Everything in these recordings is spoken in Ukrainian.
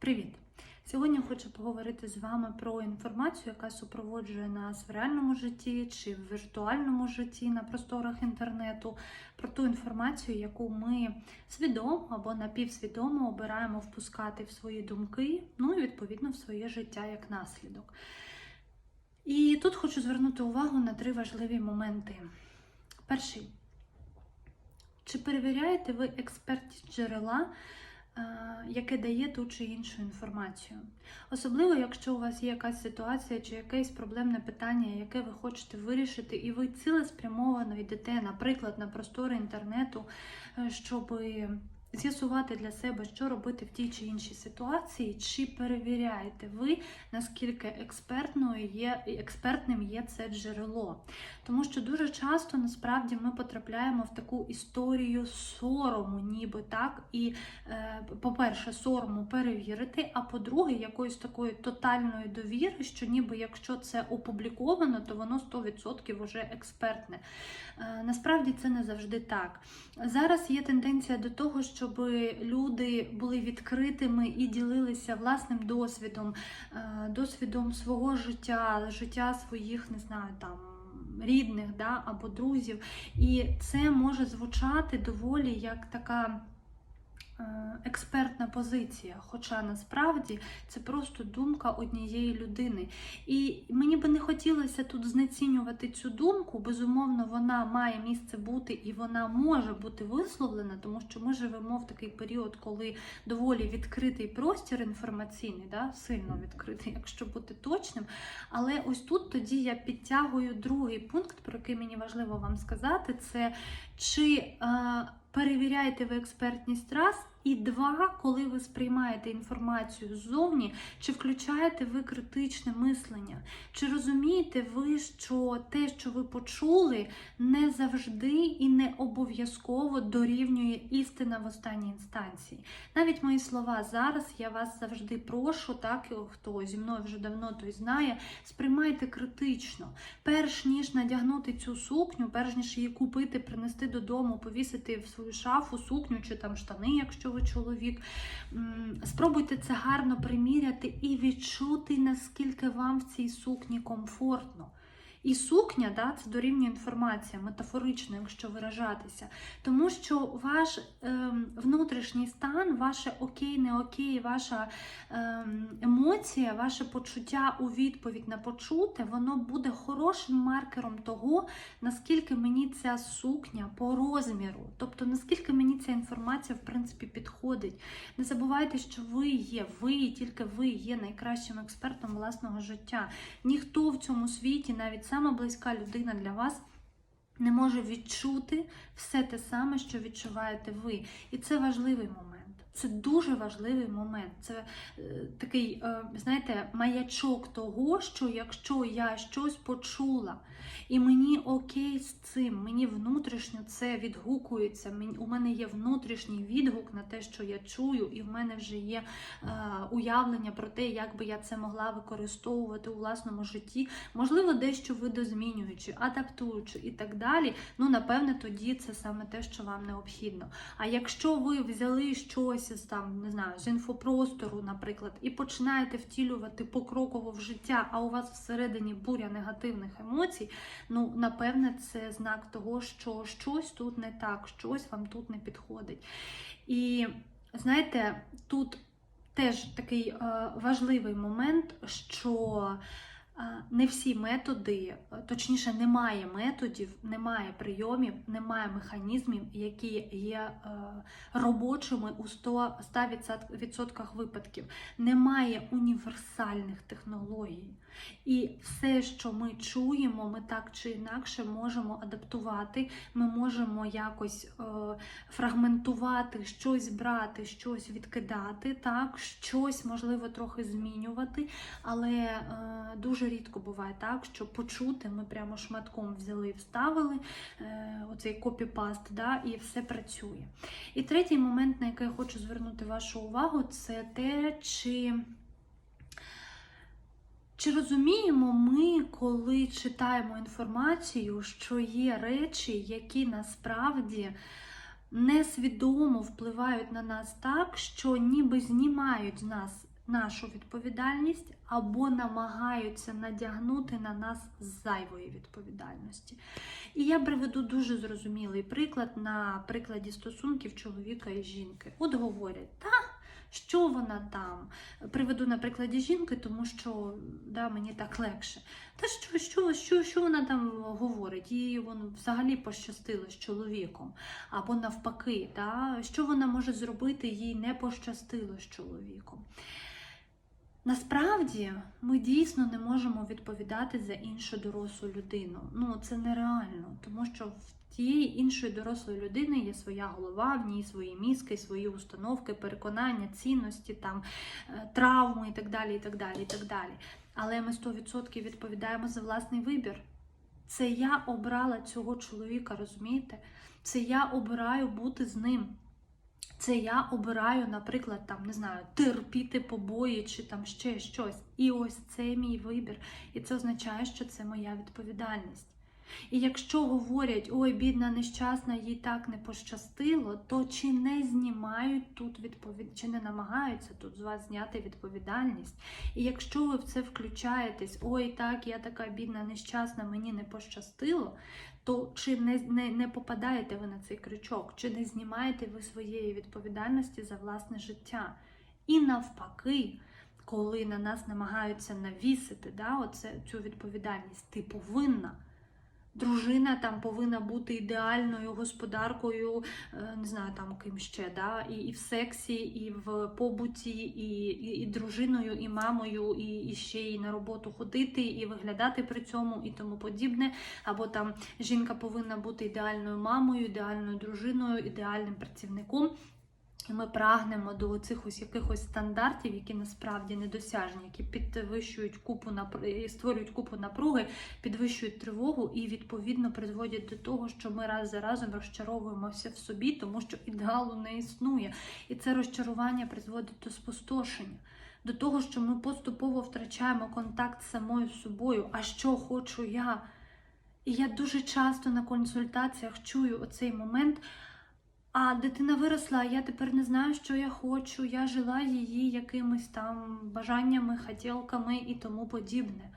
Привіт! Сьогодні хочу поговорити з вами про інформацію, яка супроводжує нас в реальному житті чи в віртуальному житті на просторах інтернету, про ту інформацію, яку ми свідомо або напівсвідомо обираємо впускати в свої думки, ну і відповідно в своє життя як наслідок. І тут хочу звернути увагу на три важливі моменти. Перший. Чи перевіряєте ви експертність джерела? Е, яке дає ту чи іншу інформацію. Особливо, якщо у вас є якась ситуація чи якесь проблемне питання, яке ви хочете вирішити, і ви цілеспрямовано йдете, наприклад, на простори інтернету, щоби. щоб з'ясувати для себе, що робити в тій чи іншій ситуації, чи перевіряєте ви, наскільки експертною є, експертним є це джерело. Тому що дуже часто насправді ми потрапляємо в таку історію сорому, ніби так. І, е, по-перше, сорому перевірити, а по-друге, якоїсь такої тотальної довіри, що ніби якщо це опубліковано, то воно 100% вже експертне. Е, насправді це не завжди так. Зараз є тенденція до того, щоб люди були відкритими і ділилися власним досвідом, е, досвідом свого життя, життя своїх, не знаю, там. Рідних да, або друзів, і це може звучати доволі як така експертна позиція. Хоча насправді це просто думка однієї людини. І мені би не хотілося тут знецінювати цю думку. Безумовно, вона має місце бути і вона може бути висловлена, тому що ми живемо в такий період, коли доволі відкритий простір інформаційний, да, сильно відкритий, якщо бути точним. Але ось тут тоді я підтягую другий пункт, про який мені важливо вам сказати, це чи е, перевіряєте ви експертність раз. І два, коли ви сприймаєте інформацію ззовні, чи включаєте ви критичне мислення? Чи розумієте ви, що те, що ви почули, не завжди і не обов'язково дорівнює істина в останній інстанції? Навіть мої слова зараз я вас завжди прошу, так хто зі мною вже давно той знає, сприймайте критично. Перш ніж надягнути цю сукню, перш ніж її купити, принести додому, повісити в свою шафу сукню чи там штани, якщо ви чоловік. Спробуйте це гарно приміряти і відчути, наскільки вам в цій сукні комфортно. І сукня, да, це дорівнює інформація, метафорично, якщо виражатися. Тому що ваш е, внутрішній стан, ваше окей, не окей, ваша е, емоція, ваше почуття у відповідь на почуте, воно буде хорошим маркером того, наскільки мені ця сукня по розміру, тобто наскільки мені ця інформація в принципі підходить. Не забувайте, що ви є, ви і тільки ви є найкращим експертом власного життя. Ніхто в цьому світі, навіть сама близька людина для вас. Не може відчути все те саме, що відчуваєте ви. І це важливий момент. Це дуже важливий момент. Це е, такий, е, знаєте, маячок того, що якщо я щось почула, і мені окей з цим, мені внутрішньо це відгукується. У мене є внутрішній відгук на те, що я чую, і в мене вже є е, уявлення про те, як би я це могла використовувати у власному житті. Можливо, дещо видозмінюючи, адаптуючи і так далі. Ну, напевне, тоді це саме те, що вам необхідно. А якщо ви взяли щось з там, не знаю, з інфопростору, наприклад, і починаєте втілювати покроково в життя, а у вас всередині буря негативних емоцій, ну, напевне, це знак того, що щось тут не так, щось вам тут не підходить. І знаєте, тут теж такий е, важливий момент, що не всі методи, точніше, немає методів, немає прийомів, немає механізмів, які є робочими у 100%, 100% випадків. Немає універсальних технологій. І все, що ми чуємо, ми так чи інакше можемо адаптувати, ми можемо якось е, фрагментувати, щось брати, щось відкидати, так, щось можливо трохи змінювати, але е, дуже рідко буває так, що почути ми прямо шматком взяли і вставили е, оцей копіпаст, да, і все працює. І третій момент, на який я хочу звернути вашу увагу, це те, чи. Чи розуміємо ми, коли читаємо інформацію, що є речі, які насправді несвідомо впливають на нас так, що ніби знімають з нас нашу відповідальність або намагаються надягнути на нас зайвої відповідальності. І я приведу дуже зрозумілий приклад на прикладі стосунків чоловіка і жінки. От говорять, та що вона там? Приведу на прикладі жінки, тому що да, мені так легше. Та що, що, що, що вона там говорить? Їй вон, взагалі пощастило з чоловіком. Або навпаки, та, що вона може зробити, їй не пощастило з чоловіком. Насправді ми дійсно не можемо відповідати за іншу дорослу людину. Ну це нереально, тому що в тієї іншої дорослої людини є своя голова, в ній свої мізки, свої установки, переконання, цінності, там е, травми і так далі. і так далі, і так далі. Але ми 100% відповідаємо за власний вибір. Це я обрала цього чоловіка, розумієте? Це я обираю бути з ним. Це я обираю, наприклад, там, не знаю, терпіти побої чи там ще щось. І ось це мій вибір. І це означає, що це моя відповідальність. І якщо говорять, ой, бідна, нещасна, їй так не пощастило, то чи не знімають тут відповідь, чи не намагаються тут з вас зняти відповідальність? І якщо ви в це включаєтесь, ой, так, я така бідна, нещасна, мені не пощастило, то чи не, не, не попадаєте ви на цей крючок, чи не знімаєте ви своєї відповідальності за власне життя? І навпаки, коли на нас намагаються навісити да, оце, цю відповідальність, ти повинна. Дружина там повинна бути ідеальною господаркою, е, не знаю там ким ще, да? і, і в сексі, і в побуті, і, і, і дружиною, і мамою, і, і ще й на роботу ходити, і виглядати при цьому, і тому подібне. Або там жінка повинна бути ідеальною мамою, ідеальною дружиною, ідеальним працівником. І ми прагнемо до цих ось якихось стандартів, які насправді недосяжні, які підвищують купу напр- створюють купу напруги, підвищують тривогу і відповідно призводять до того, що ми раз за разом розчаровуємося в собі, тому що ідеалу не існує. І це розчарування призводить до спустошення. До того, що ми поступово втрачаємо контакт з самою собою. А що хочу я? І я дуже часто на консультаціях чую оцей момент. А дитина виросла, я тепер не знаю, що я хочу. Я жила її якимись там бажаннями, хотілками і тому подібне.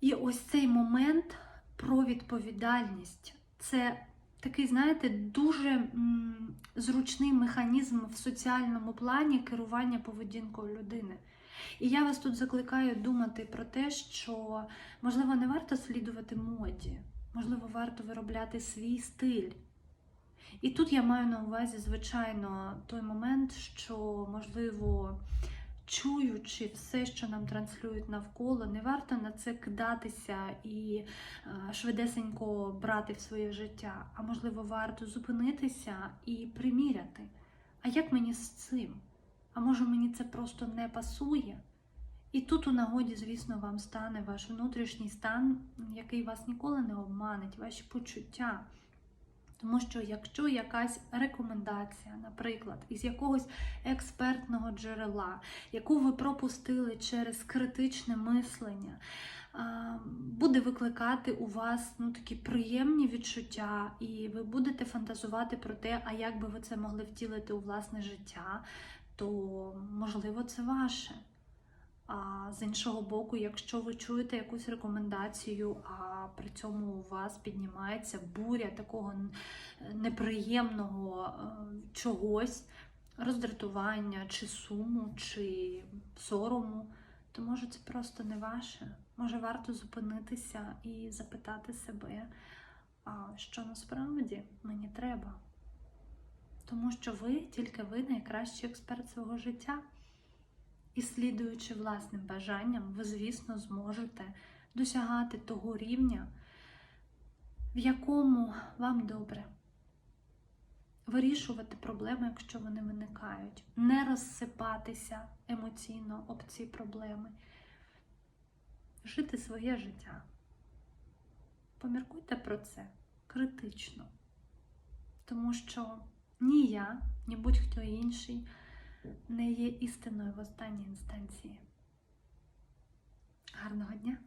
І ось цей момент про відповідальність це такий, знаєте, дуже зручний механізм в соціальному плані керування поведінкою людини. І я вас тут закликаю думати про те, що можливо не варто слідувати моді, можливо, варто виробляти свій стиль. І тут я маю на увазі, звичайно, той момент, що, можливо, чуючи все, що нам транслюють навколо, не варто на це кидатися і е, швидесенько брати в своє життя, а можливо, варто зупинитися і приміряти. А як мені з цим? А може мені це просто не пасує? І тут у нагоді, звісно, вам стане ваш внутрішній стан, який вас ніколи не обманить, ваші почуття. Тому що якщо якась рекомендація, наприклад, із якогось експертного джерела, яку ви пропустили через критичне мислення, буде викликати у вас ну, такі приємні відчуття, і ви будете фантазувати про те, а як би ви це могли втілити у власне життя, то можливо це ваше. А з іншого боку, якщо ви чуєте якусь рекомендацію, а при цьому у вас піднімається буря такого неприємного е, чогось, роздратування, чи суму, чи сорому, то може це просто не ваше. Може варто зупинитися і запитати себе, що насправді мені треба. Тому що ви, тільки ви найкращий експерт свого життя. І слідуючи власним бажанням, ви, звісно, зможете досягати того рівня, в якому вам добре. Вирішувати проблеми, якщо вони виникають, не розсипатися емоційно об ці проблеми, жити своє життя. Поміркуйте про це критично, тому що ні я, ні будь-хто інший не є істиною в останній інстанції. Гарного дня!